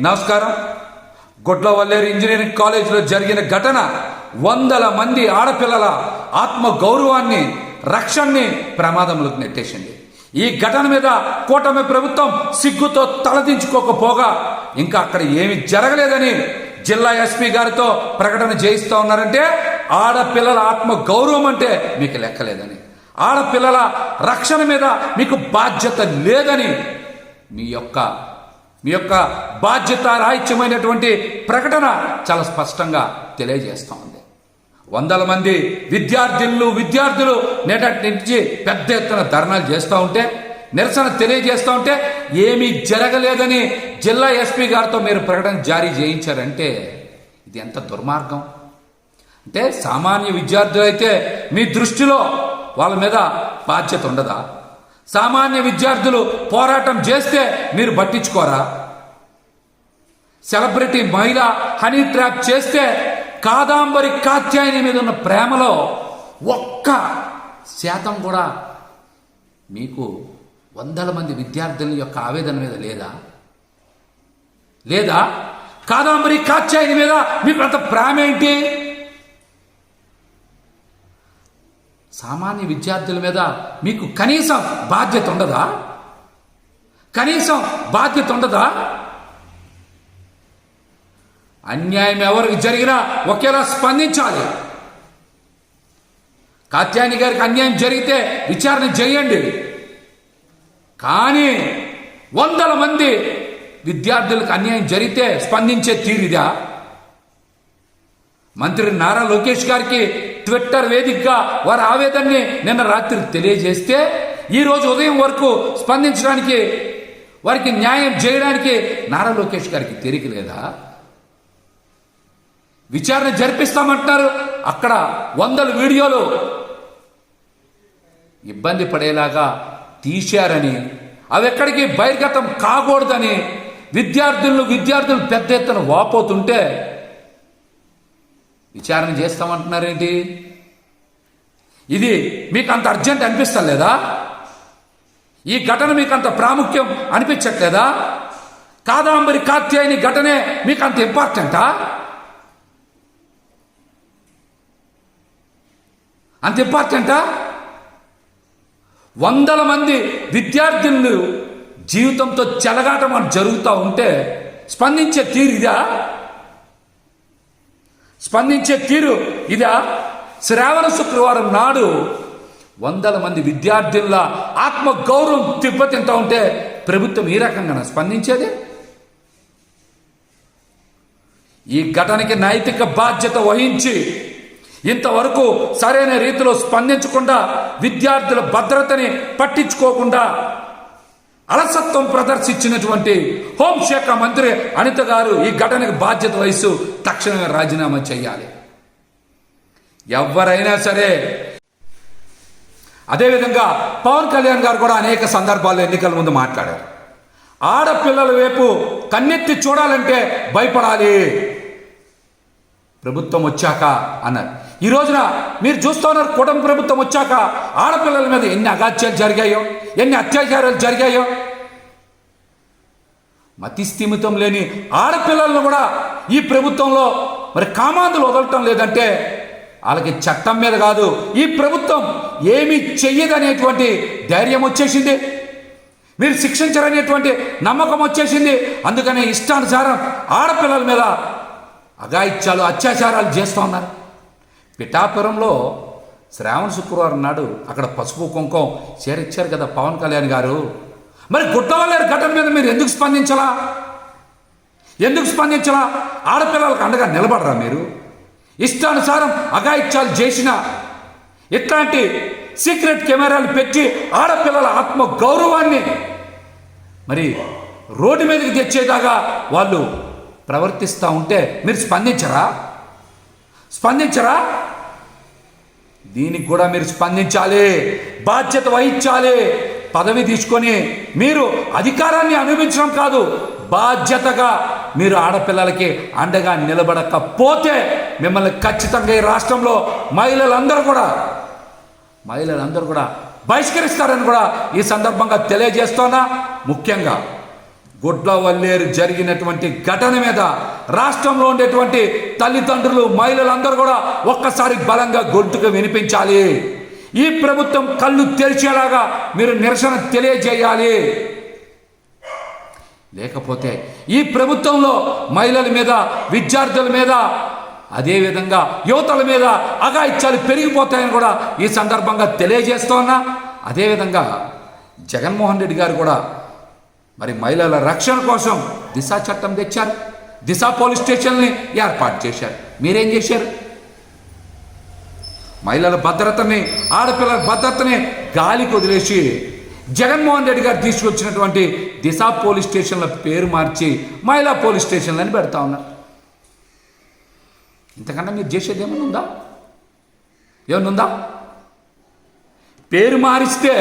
నమస్కారం. గొడ్లవల్లేరు ఇంజనీరింగ్ కాలేజీలో జరిగిన ఘటన వందల మంది ఆడపిల్లల ఆత్మ గౌరవాన్ని రక్షణని ప్రమాదంలోకి నెట్టేసింది. ఈ ఘటన మీద కూటమి ప్రభుత్వం సిగ్గుతో తలదించుకోకపోగా ఇంకా అక్కడ ఏమి జరగలేదని జిల్లా ఎస్పీ గారితో ప్రకటన చేయిస్తూ ఉన్నారంటే ఆడపిల్లల ఆత్మ గౌరవం అంటే మీకు లెక్కలేదని ఆడపిల్లల రక్షణ మీద మీకు బాధ్యత లేదని మీ యొక్క మీ యొక్క బాధ్యత రాహిత్యమైనటువంటి ప్రకటన చాలా స్పష్టంగా తెలియజేస్తూ ఉంది వందల మంది విద్యార్థులు విద్యార్థులు నేటటి నుంచి పెద్ద ఎత్తున ధర్నాలు చేస్తూ ఉంటే నిరసన తెలియజేస్తూ ఉంటే ఏమీ జరగలేదని జిల్లా ఎస్పీ గారితో మీరు ప్రకటన జారీ చేయించారంటే ఇది ఎంత దుర్మార్గం. అంటే సామాన్య విద్యార్థులు అయితే మీ దృష్టిలో వాళ్ళ మీద బాధ్యత ఉండదా? సామాన్య విద్యార్థులు పోరాటం చేస్తే మీరు పట్టించుకోరా? సెలబ్రిటీ మహిళ హనీ ట్రాప్ చేస్తే కాదాంబరి కాత్యాయని మీద ఉన్న ప్రేమలో ఒక్క శాతం కూడా మీకు వందల మంది విద్యార్థుల యొక్క ఆవేదన మీద లేదా? లేదా? కాదాంబరి కాత్యాయని మీద మీకు అంత ప్రేమ ఏంటి? సామాన్య విద్యార్థుల మీద మీకు కనీసం బాధ్యత ఉండదా? కనీసం బాధ్యత ఉండదా? అన్యాయం ఎవరికి జరిగినా ఒకేలా స్పందించాలి. కాత్యాయని గారికి అన్యాయం జరిగితే విచారణ చేయండి. కానీ వందల మంది విద్యార్థులకు అన్యాయం జరిగితే స్పందించే తీరిదా? మంత్రి నారా లోకేష్ గారికి ట్విట్టర్ వేదికగా వారి ఆవేదనని నిన్న రాత్రి తెలియజేస్తే ఈ రోజు ఉదయం వరకు స్పందించడానికి వారికి న్యాయం చేయడానికి నారా లోకేష్ గారికి తీరిక లేదా? విచారణ జరిపిస్తామంటున్నారు. అక్కడ వందల వీడియోలు ఇబ్బంది పడేలాగా తీశారని అవి ఎక్కడికి బహిర్గతం కాకూడదని విద్యార్థులను విద్యార్థులు పెద్ద ఎత్తున వాపోతుంటే విచారణ చేస్తామంటున్నారేంటి? ఇది మీకు అంత అర్జెంట్ అనిపిస్తలేదా ఈ ఘటన మీకు అంత ప్రాముఖ్యం అనిపించట్లేదా? కాదాంబరి కాత్యాయని ఘటనే మీకు అంత ఇంపార్టెంటా? అంత ఇంపార్టెంటా? వందల మంది విద్యార్థులు జీవితంతో చెలగాటం అని జరుగుతూ ఉంటే స్పందించే తీరు ఇదా? స్పందించే తీరు ఇదా. శ్రావణ శుక్రవారం నాడు వందల మంది విద్యార్థుల ఆత్మ గౌరవం తిప్పతింటా ఉంటే ప్రభుత్వం ఈ రకంగా స్పందించేది? ఈ ఘటనకి నైతిక బాధ్యత వహించి ఇంతవరకు సరైన రీతిలో స్పందించకుండా విద్యార్థుల భద్రతని పట్టించుకోకుండా అలసత్వం ప్రదర్శించినటువంటి హోంశాఖ మంత్రి అనిత గారు ఈ ఘటనకు బాధ్యత వహిస్తూ తక్షణమే రాజీనామా చేయాలి. ఎవరైనా సరే అదేవిధంగా పవన్ కళ్యాణ్ గారు కూడా అనేక సందర్భాల్లో ఎన్నికల ముందు మాట్లాడారు. ఆడపిల్లల వైపు కన్నెత్తి చూడాలంటే భయపడాలి. ప్రభుత్వం వచ్చాక అన్నారు. ఈ రోజున మీరు చూస్తున్నారు కూటమి ప్రభుత్వం వచ్చాక ఆడపిల్లల మీద ఎన్ని అగాత్యాలు జరిగాయో ఎన్ని అత్యాచారాలు జరిగాయో. మతి స్థిమితం లేని ఆడపిల్లలను కూడా ఈ ప్రభుత్వంలో మరి కామాంధులు వదలటం లేదంటే వాళ్ళకి చట్టం మీద కాదు ఈ ప్రభుత్వం ఏమీ చెయ్యదనేటువంటి ధైర్యం వచ్చేసింది. మీరు శిక్షించరనేటువంటి నమ్మకం వచ్చేసింది. అందుకనే ఇష్టానుసారం ఆడపిల్లల మీద అగాయిత్యాలు అత్యాచారాలు చేస్తూ ఉన్నారు. పిఠాపురంలో శ్రావణ శుక్రవారం నాడు అక్కడ పసుపు కుంకుమ చేరిచ్చారు కదా పవన్ కళ్యాణ్ గారు. మరి గుట్టవల్లేరు ఘటన మీద మీరు ఎందుకు స్పందించలా? ఎందుకు స్పందించలా? ఆడపిల్లలకు అండగా నిలబడరా మీరు? ఇష్టానుసారం అగాయిత్యాలు చేసిన ఇట్లాంటి సీక్రెట్ కెమెరాలు పెట్టి ఆడపిల్లల ఆత్మ గౌరవాన్ని మరి రోడ్డు మీదకి తెచ్చేదాకా వాళ్ళు ప్రవర్తిస్తూ ఉంటే మీరు స్పందించరా? స్పందించరా? దీనికి కూడా మీరు స్పందించాలి. బాధ్యత వహించాలి. పదవి తీసుకొని మీరు అధికారాన్ని అనుభవించడం కాదు బాధ్యతగా మీరు ఆడపిల్లలకి అండగా నిలబడకపోతే మిమ్మల్ని ఖచ్చితంగా ఈ రాష్ట్రంలో మహిళలందరూ కూడా మహిళలందరూ కూడా బహిష్కరిస్తారని కూడా ఈ సందర్భంగా తెలియజేస్తున్నా ముఖ్యంగా గుడ్ల వల్లేరు జరిగినటువంటి ఘటన మీద రాష్ట్రంలో ఉండేటువంటి తల్లిదండ్రులు మహిళలందరూ కూడా ఒక్కసారి బలంగా గొంతుకు వినిపించాలి. ఈ ప్రభుత్వం కళ్ళు తెరిచేలాగా మీరు నిరసన తెలియజేయాలి. లేకపోతే ఈ ప్రభుత్వంలో మహిళల మీద విద్యార్థుల మీద అదేవిధంగా యువతల మీద అగాయిత్యాలు పెరిగిపోతాయని కూడా ఈ సందర్భంగా తెలియజేస్తూ ఉన్నా. అదేవిధంగా జగన్మోహన్ రెడ్డి గారు కూడా మరి మహిళల రక్షణ కోసం దిశ చట్టం తెచ్చారు. దిశ పోలీస్ స్టేషన్ని ఏర్పాటు చేశారు. మీరేం చేశారు? మహిళల భద్రతని ఆడపిల్లల భద్రతని గాలికి వదిలేసి జగన్మోహన్ రెడ్డి గారు తీసుకొచ్చినటువంటి దిశ పోలీస్ స్టేషన్ల పేరు మార్చి మహిళా పోలీస్ స్టేషన్లని పెడతా ఉన్నారు. ఇంతకన్నా మీరు చేసేది ఏమైనా ఉందా? ఏమన్నా ఉందా? పేరు మారిస్తే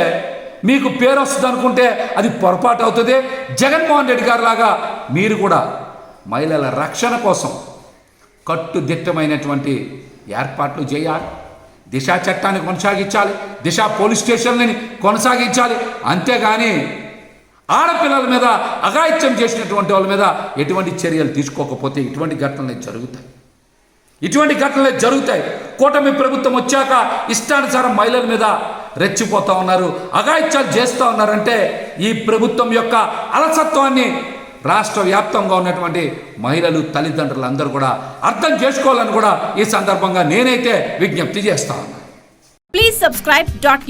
మీకు పేరు వస్తుంది అనుకుంటే అది పొరపాటు అవుతుంది. జగన్మోహన్ రెడ్డి గారు లాగా మీరు కూడా మహిళల రక్షణ కోసం కట్టుదిట్టమైనటువంటి ఏర్పాట్లు చేయాలి. దిశ చట్టాన్ని కొనసాగించాలి. దిశ పోలీస్ స్టేషన్లని కొనసాగించాలి. అంతేగాని ఆడపిల్లల మీద అఘాయిత్యం చేసినటువంటి వాళ్ళ మీద ఎటువంటి చర్యలు తీసుకోకపోతే ఇటువంటి ఘటనలు జరుగుతాయి. ఇటువంటి ఘటనలే జరుగుతాయి. కూటమి ప్రభుత్వం వచ్చాక ఇష్టానుసారం మహిళల మీద రెచ్చిపోతూ ఉన్నారు అఘాయిత్యాలు చేస్తూ ఉన్నారంటే ఈ ప్రభుత్వం యొక్క అలసత్వాన్ని రాష్ట్ర వ్యాప్తంగా ఉన్నటువంటి మహిళలు తల్లిదండ్రులు అందరూ కూడా అర్థం చేసుకోవాలని కూడా ఈ సందర్భంగా నేనైతే విజ్ఞప్తి చేస్తా ప్లీజ్ Please subscribe dot.